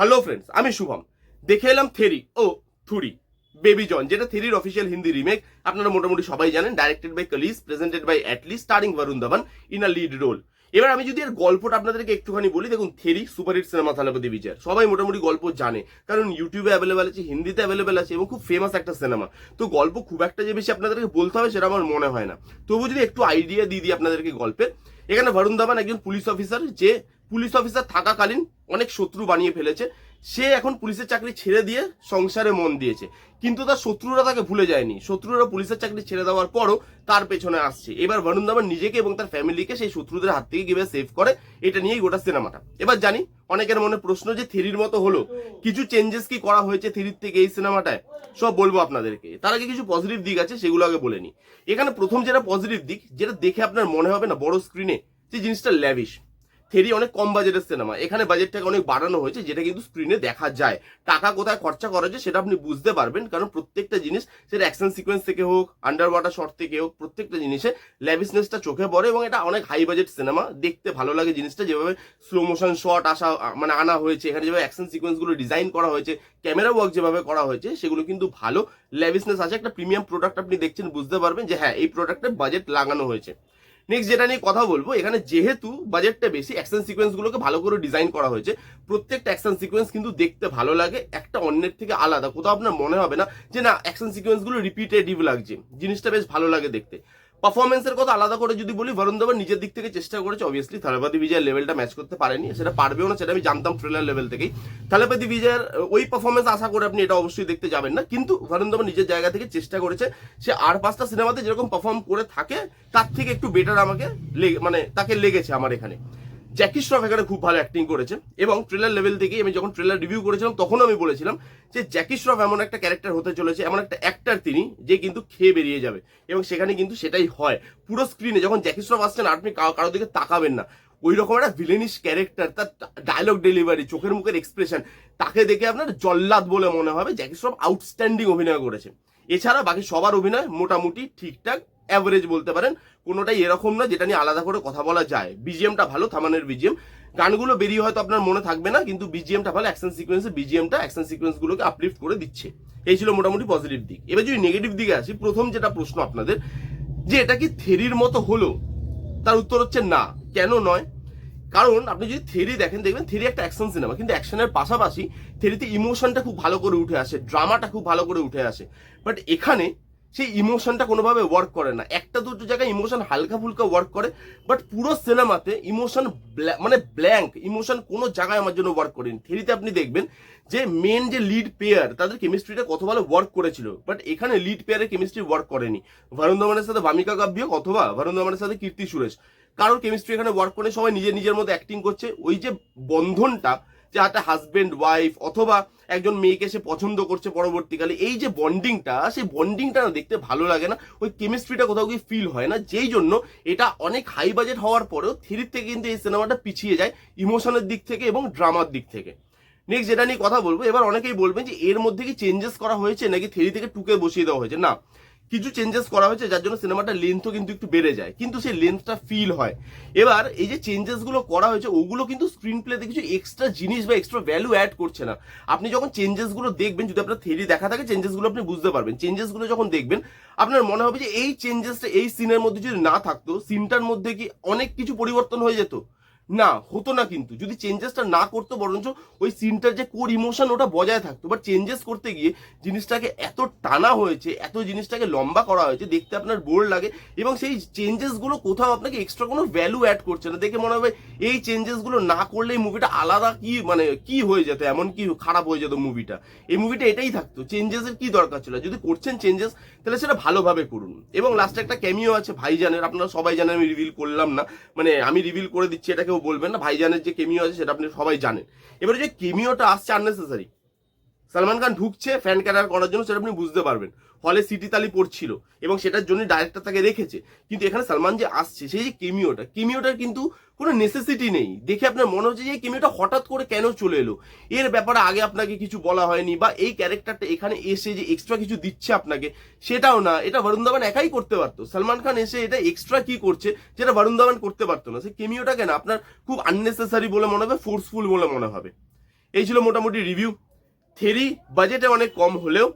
Hello friends আমি শুভম। দেখে এলাম থেরি ও থুরি, বেবি জন, যেটা থেরির অফিসিয়াল হিন্দি রিমেক আপনারা মোটামুটি সবাই জানেন directed by Kalees presented by Atlee starring Varun Dhawan in a lead role এবার আমি যদি এর গল্পটা আপনাদেরকে একটুখানি বলি, দেখুন, থেরি সুপারহিট সিনেমা থালাপতি বিজয়। সবাই মোটামুটি গল্প জানে, কারণ ইউটিউবে অ্যাভেলেবেল আছে, হিন্দিতে অ্যাভেলেবেল আছে, এবং খুব ফেমাস একটা সিনেমা তো গল্প খুব একটা যে বেশি আপনাদেরকে বলতে হবে, সেটা আমার মনে হয় না। তবু যদি একটু আইডিয়া দিয়ে দিই আপনাদেরকে গল্পে এখানে বরুণ ধাবান একজন পুলিশ অফিসার যে পুলিশ অফিসার থাকাকালীন অনেক শত্রু বানিয়ে ফেলেছে। সে এখন পুলিশের চাকরি ছেড়ে দিয়ে সংসারে মন দিয়েছে। কিন্তু তার শত্রুরা তাকে ভুলে যায়নি। শত্রুরা পুলিশের চাকরি ছেড়ে দেওয়ার পরও তার পেছনে আসছে। এবার বরুণ ধাবান নিজেকে এবং তার ফ্যামিলিকে সেই শত্রুদের হাত থেকে কীভাবে সেভ করে, এটা নিয়েই গোটা সিনেমাটা। এবার জানি, অনেকের মনে প্রশ্ন যে থ্রির মতো হলো। কিছু চেঞ্জেস কি করা হয়েছে থ্রির থেকে এই সিনেমাটায়? সব বলব আপনাদেরকে। তার আগে কিছু পজিটিভ দিক আছে, সেগুলো আগে বলে নি এখানে প্রথম যেটা পজিটিভ দিক, যেটা দেখে আপনার মনে হবে না বড় স্ক্রিনে যে জিনিসটা ল্যাভিশ থেরি অনেক কম বাজেটের সিনেমা এখানে বাজেটটাকে অনেক বাড়ানো হয়েছে, যেটা কিন্তু স্ক্রিনে দেখা যায়। টাকা কোথায় খরচা করা যায় সেটা আপনি বুঝতে পারবেন, কারণ প্রত্যেকটা জিনিস সেটা অ্যাকশন সিকোয়েন্স থেকে হোক আন্ডার ওয়াটার শট থেকে হোক, প্রত্যেকটা জিনিসে ল্যাভিসনেসটা চোখে পড়ে এবং এটা অনেক হাই বাজেট সিনেমা দেখতে ভালো লাগে জিনিসটা, যেভাবে স্লো মোশন শট আসা মানে আনা হয়েছে, এখানে যেভাবে অ্যাকশন সিকোয়েন্সগুলো ডিজাইন করা হয়েছে ক্যামেরা ওয়ার্ক যেভাবে করা হয়েছে, সেগুলো কিন্তু ভালো ল্যাভিসনেস আছে। একটা প্রিমিয়াম প্রোডাক্ট আপনি দেখছেন, বুঝতে পারবেন যে হ্যাঁ এই প্রোডাক্টে বাজেট লাগানো হয়েছে। নেক্সট যেটা নিয়ে কথা বলব, এখানে যেহেতু বাজেটটা বেশি অ্যাকশন সিকোয়েন্স গুলোকে ভালো করে ডিজাইন করা হয়েছে, প্রত্যেকটা অ্যাকশন সিকোয়েন্স কিন্তু দেখতে ভালো লাগে, একটা অন্যের থেকে আলাদা। কোথাও আপনার মনে হবে না যে, না অ্যাকশন সিকোয়েন্সগুলো রিপিটেটিভ লাগছে। জিনিসটা বেশ ভালো লাগে দেখতে। পারফরমেন্সের কথা আলাদা করে যদি বলি, বরুণ ধাবান নিজের দিক থেকে চেষ্টা করেছে অবভিয়াসলি থালাপাতি বিজয়ের লেভেলটা ম্যাচ করতে পারেনি, সেটা পারবেও না, সেটা আমি জানতাম ট্রেলার লেভেল থেকেই। থালাপাতি বিজয়ের ওই পারফরমেন্স আশা করে আপনি এটা অবশ্যই দেখতে যাবেন না, কিন্তু বরুণ ধাবান নিজের জায়গা থেকে চেষ্টা করেছে, সে আর পাঁচটা সিনেমাতে যেরকম পারফর্ম করে থাকে, তার থেকে একটু বেটার আমাকে মানে তাকে লেগেছে আমার এখানে। জ্যাকি শ্রফ এখানে খুব ভালো অ্যাক্টিং করেছে এবং ট্রেলার লেভেল থেকেই আমি যখন ট্রেলার রিভিউ করেছিলাম তখন আমি বলেছিলাম যে জ্যাকি শ্রফ এমন একটা ক্যারেক্টার হতে চলেছে, এমন একটা অ্যাক্টার তিনি যে কিন্তু খেয়ে বেরিয়ে যাবে এবং সেখানে কিন্তু সেটাই হয়। পুরো স্ক্রিনে যখন জ্যাকি শ্রফ আসছেন, আপনি কারও কারও দিকে তাকাবেন না। ওই রকম একটা ভিলেনিশ ক্যারেক্টার তার ডায়লগ ডেলিভারি চোখের মুখের এক্সপ্রেশন তাকে দেখে আপনার জল্লাদ বলে মনে হবে। জ্যাকি শ্রফ আউটস্ট্যান্ডিং অভিনয় করেছে। এছাড়া বাকি সবার অভিনয় মোটামুটি ঠিকঠাক। অ্যাভারেজ বলতে পারেন, কোনোটাই এরকম না যেটা নিয়ে আলাদা করে কথা বলা যায়। বিজিএমটা ভালো, থামানের বিজিএম গানগুলো বেরিয়ে হয়তো আপনার মনে থাকবে না, কিন্তু বিজিএমটা ভালো অ্যাকশন সিকোয়েন্সে বিজিএমটা অ্যাকশন সিকোয়েন্সগুলোকে আপলিফট করে দিচ্ছে। এই ছিল মোটামুটি পজিটিভ দিক। এবার যদি নেগেটিভ দিকে আসি, প্রথম যেটা প্রশ্ন আপনাদের, যে এটা কি থেরির মতো হলো? তার উত্তর হচ্ছে না। কেন নয়? কারণ আপনি যদি থেরি দেখেন, দেখবেন থেরি একটা অ্যাকশন সিনেমা কিন্তু অ্যাকশনের পাশাপাশি থেরিতে ইমোশনটা খুব ভালো করে উঠে আসে ড্রামাটা খুব ভালো করে উঠে আসে। বাট এখানে সেই ইমোশনটা কোনোভাবে ওয়ার্ক করে না। একটা দুটো জায়গায় ইমোশন হালকা ফুলকা ওয়ার্ক করে বাট পুরো সিনেমাতে ইমোশন মানে ব্ল্যাঙ্ক ইমোশন কোনো জায়গায় আমার জন্য ওয়ার্ক করেনি। থেরিতে আপনি দেখবেন যে মেন যে লিড পেয়ার তাদের কেমিস্ট্রিটা কত ভালো ওয়ার্ক করেছিল বাট এখানে লিড পেয়ারের কেমিস্ট্রি ওয়ার্ক করেনি। বরুণ ধবনের সাথে ভামিকা কাব্য অথবা বরুণ ধবনের সাথে কীর্তি সুরেশ। কারোর কেমিস্ট্রি এখানে ওয়ার্ক করে সবাই নিজের নিজের মধ্যে অ্যাক্টিং করছে। ওই যে বন্ধনটা যে একটা হাজবেন্ড ওয়াইফ অথবা একজন মেয়েকে সে পছন্দ করছে পরবর্তীকালে, এই যে বন্ডিংটা সেই বন্ডিংটা না দেখতে ভালো লাগে না। ওই কেমিস্ট্রিটা কোথাও গিয়ে ফিল হয় না। যেই জন্য এটা অনেক হাই বাজেট হওয়ার পরেও থ্রির থেকে কিন্তু এই সিনেমাটা পিছিয়ে যায় ইমোশনের দিক থেকে এবং ড্রামার দিক থেকে। নেক্সট যেটা নিয়ে কথা বলব, এবার অনেকেই বলবেন যে এর মধ্যে কি চেঞ্জেস করা হয়েছে নাকি থ্রি থেকে টুকে বসিয়ে দেওয়া হয়েছে? না। কিছু চেঞ্জেস করা হয়েছে, যার জন্য সিনেমাটার লেন্থও কিন্তু একটু বেড়ে যায়। কিন্তু সেই লেন্থটা ফিল হয়। এবার এই যে চেঞ্জেসগুলো করা হয়েছে, ওগুলো কিন্তু স্ক্রিন প্লেতে কিছু এক্সট্রা জিনিস বা এক্সট্রা ভ্যালু অ্যাড করছে না। আপনি যখন চেঞ্জেসগুলো দেখবেন, যদি আপনার থেরি দেখা থাকে চেঞ্জেসগুলো আপনি বুঝতে পারবেন। চেঞ্জেসগুলো যখন দেখবেন, আপনার মনে হবে যে এই চেঞ্জেসটা এই সিনের মধ্যে যদি না থাকতো সিনটার মধ্যে কি অনেক কিছু পরিবর্তন হয়ে যেত? না, হতো না কিন্তু। যদি চেঞ্জেসটা না করতো বরঞ্চ ওই সিনটার যে কোর ইমোশন ওটা বজায় থাকতো। বাট চেঞ্জেস করতে গিয়ে জিনিসটাকে এত টানা হয়েছে, এত জিনিসটাকে লম্বা করা হয়েছে, দেখতে আপনার বোর লাগে এবং সেই চেঞ্জেসগুলো কোথাও আপনাকে এক্সট্রা কোনো ভ্যালু অ্যাড করছে না। দেখে মনে হবে এই চেঞ্জেসগুলো না করলে এই মুভিটা আলাদা কি মানে কি হয়ে যেত, এমন কি খারাপ হয়ে যেত মুভিটা এই মুভিটা এটাই থাকতো। চেঞ্জেসের কি দরকার ছিল? যদি করছেন চেঞ্জেস তাহলে সেটা ভালোভাবে করুন। এবং লাস্টে একটা ক্যামিও আছে ভাইজানের, আপনারা সবাই জানেন আমি রিভিল করলাম না। মানে আমি রিভিল করে দিচ্ছি এটা কেউ বলবেন না, ভাইজানের যে কেমিও আছে সেটা আপনি সবাই জানেন। এবারে যে কেমিওটা আসছে আননেসেসারি সালমান খান ঢুকছে ফ্যান ক্যারার করার জন্য, সেটা আপনি বুঝতে পারবেন। হলে সিটি তালি পড়ছিল এবং সেটার জন্য ডাইরেক্টর তাকে রেখেছে। কিন্তু এখানে সালমান যে আসছে, সেই যে কেমিওটা, কেমিওটার কিন্তু কোনো নেসেসিটি নেই। দেখে আপনার মনে হচ্ছে যে এই কেমিওটা হঠাৎ করে কেন চলে এলো? এর ব্যাপারে আগে আপনাকে কিছু বলা হয়নি বা এই ক্যারেক্টারটা এখানে এসে যে এক্সট্রা কিছু দিচ্ছে আপনাকে, সেটাও না। এটা বরুণ ধাবান একাই করতে পারতো। সালমান খান এসে এটা এক্সট্রা কি করছে, যেটা বরুণ ধাবান করতে পারতো না। সেই কেমিওটা কেন আপনার খুব আননেসেসারি বলে মনে হবে ফোর্সফুল বলে মনে হবে। এই ছিল মোটামুটি রিভিউ থেরি বাজেটে অনেক কম হলেও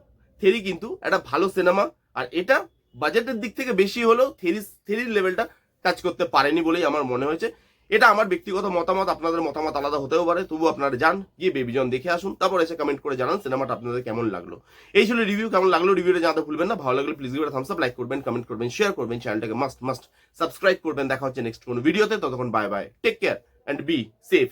থেরি কিন্তু একটা ভালো সিনেমা আর এটা বাজেটের দিক থেকে বেশি হলেও থেরি থেরির লেভেলটা টাচ করতে পারেনি বলেই আমার মনে হয়েছে। এটা আমার ব্যক্তিগত মতামত, আপনাদের মতামত আলাদা হতেও পারে তবু আপনারা যান, গিয়ে বেবিজন দেখে আসুন, তারপর এসে কমেন্ট করে জানান সিনেমাটা আপনাদের কেমন লাগল। এই ছিল রিভিউ কেমন লাগল রিভিউটা জানাতে ভুলবেন না, ভালো লাগলে please give thumbs up like করবেন কমেন্ট করবেন শেয়ার করবেন চ্যানেলটাকে মাস্ট মাস্ট সাবস্ক্রাইব করবেন, দেখা হচ্ছে নেক্সট কোনো ভিডিওতে ততক্ষণ bye bye take care and be safe